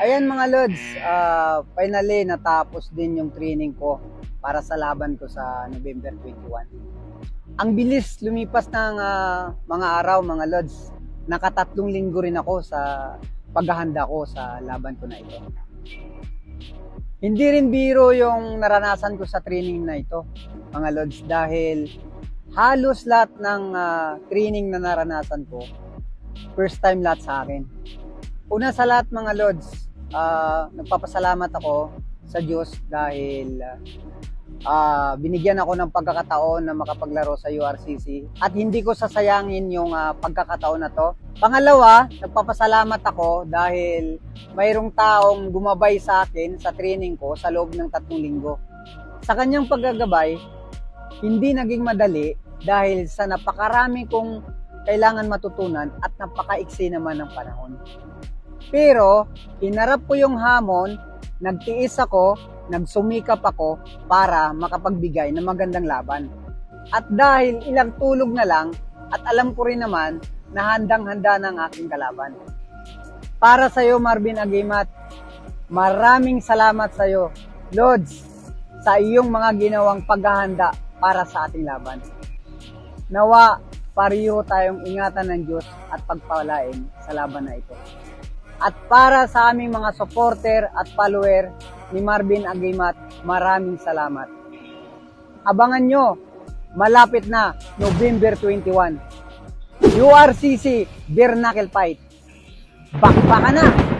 Ayan mga Lods, ah, finally natapos din yung training ko para sa laban ko sa November 21. Ang bilis lumipas ng ah, mga araw mga Lods. Nakatatlong linggo rin ako sa paghahanda ko sa laban ko na ito. Hindi rin biro yung naranasan ko sa training na ito, mga Lods, dahil halos lahat ng ah, training na naranasan ko, first time lahat sa akin. Una sa lahat mga Lods, ah, nagpapasalamat ako sa Diyos dahil ah, binigyan ako ng pagkakataon na makapaglaro sa URCC at hindi ko sasayangin yung ah, pagkakataon na to. Pangalawa, nagpapasalamat ako dahil mayroong taong gumabay sa akin sa training ko sa loob ng tatlong linggo. Sa kanyang paggagabay, hindi naging madali dahil sa napakarami kong kailangan matutunan at napakaiksi naman ng panahon. Pero, hinarap ko yung hamon, nagtiis ako, nagsumikap ako para makapagbigay ng magandang laban. At dahil ilang tulog na lang, at alam ko rin naman na handang-handa ng aking kalaban. Para sa iyo, Marvin Agimat, maraming salamat sa iyo, Lods, sa iyong mga ginawang paghahanda para sa ating laban. Nawa, pariho tayong ingatan ng Diyos at pagpalain sa laban na ito. At para sa aming mga supporter at follower ni Marvin Agimat, maraming salamat. Abangan nyo, malapit na November 21. URCC Bare Knuckle Fight. Bakbakan na!